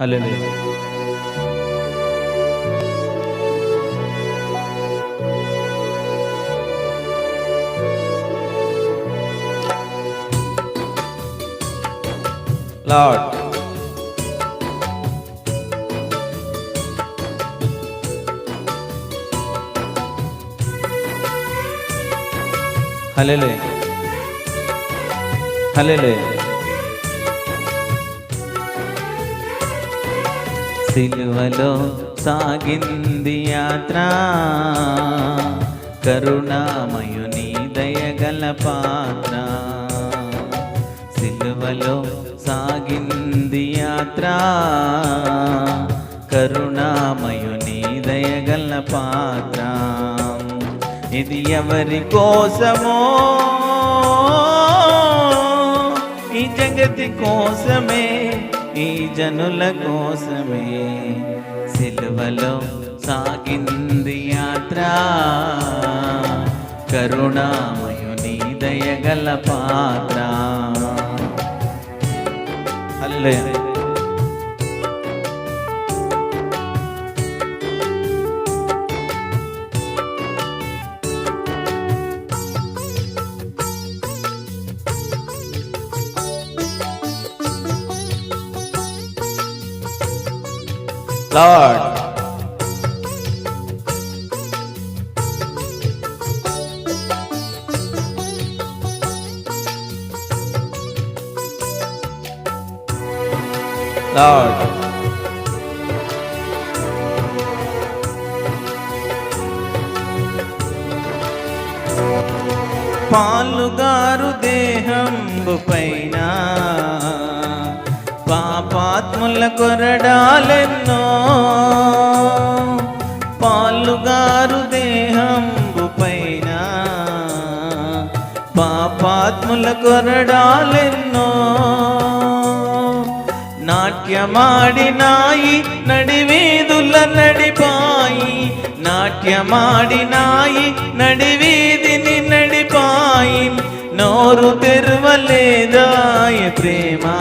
హల్లెలూయా lord హల్లెలూయా హల్లెలూయా సిలువలో సాగింది యాత్ర. కరుణామయుని దయగల పాత్ర. సిలువలో సాగింది యాత్ర. కరుణామయుని దయగల పాత్ర. ఇది ఎవరి కోసమో? ఈ జగతి కోసమే. ఈ జనుల కోసమే సిల్వలో సాగింది యాత్ర. కరుణామయుని దయగల పాత్ర. అల్లే లార్డ్ లార్డ్ పాలుగారు దేహంబు పైన కొరడాలెన్నో. పాలుగారు దేహంబు పైన పాపాత్ముల కొరడాలెన్నో. నాట్యమాడినాయి నడివీధుల నడిపాయి నాట్యమాడినాయి నడివీధిని నడిపాయి నోరు తెరవలేదాయ ప్రేమా.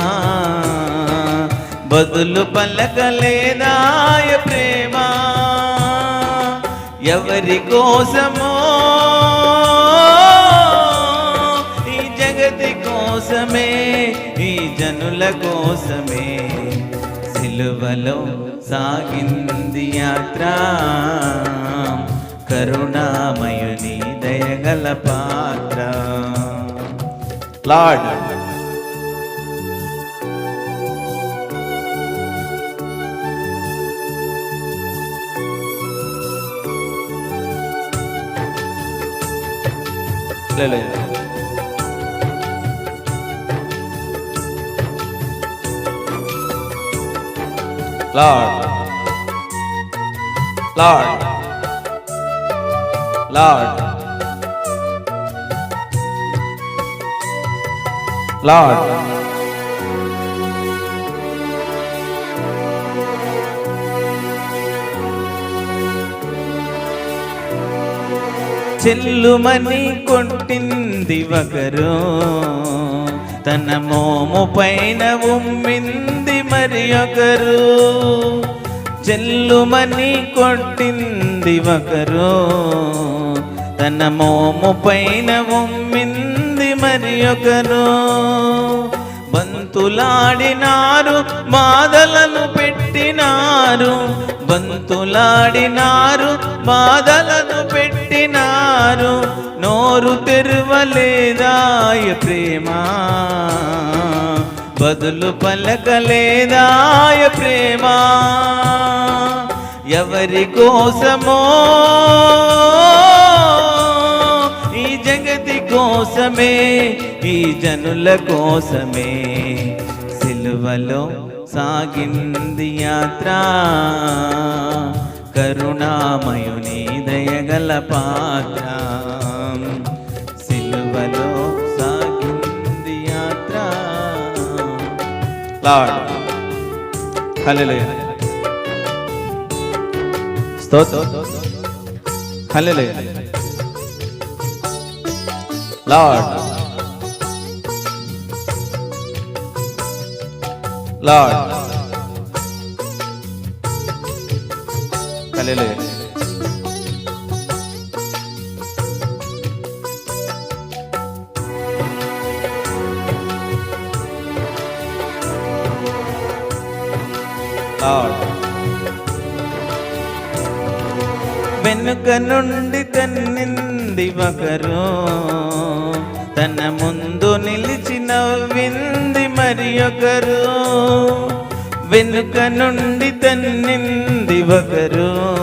బదులు పలకలేదాయ ప్రేమ. ఎవరి కోసమో ఈ జగతి కోసమే ఈ జనుల కోసమే. సిలువలో సాగింది యాత్ర. కరుణామయుని దయగల పాత్ర. లార్డ్. Lên లేదు Lord. Lord. Lord. Lord. చెల్లుమని కొట్టింది ఒకరు తన మోము పైన ఉమ్మింది మరి ఒకరు. చెల్లుమని కొట్టింది ఒకరు తన మోము పైన ఉమ్మింది మరి ఒకరు. బంతులాడినారు మాదలను పెట్టినారు. బంతులాడినారు మాదలను పెట్టినారు నోరు తెరవలేదాయ ప్రేమా? బదులు పలకలేదాయ ప్రేమ? ఎవరి కోసమో? ఈ జగతి కోసమే ఈ జనుల కోసమే సిలువలో సాగింది యాత్ర. కరుణామయుని దయగల పాత్ర. సిలువలో సాగింది యాత్ర. లార్డ్. హల్లెలూయా. స్తోత్రం. హల్లెలూయా. లార్డ్. లార్డ్. హల్లెలూయా వెనుక నుండి తన్నింది ఒకరు. తన ముందు నిలిచి నవ్వింది మరి ఒకరు. వెనుక నుండి తన్నింది ఒకరు.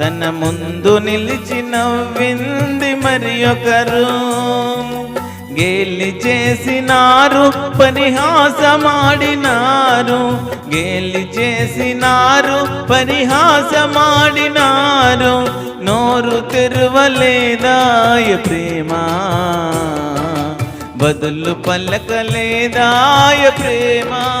తన ముందు నిలిచి నవ్వింది మరి ఒకరు. గేలి చేసినారు పరిహాసమాడినారు. గేలి చేసినారు పరిహాసమాడినారు. నోరు తెరవలేదాయ ప్రేమ? బదులు పలకలేదాయ ప్రేమా?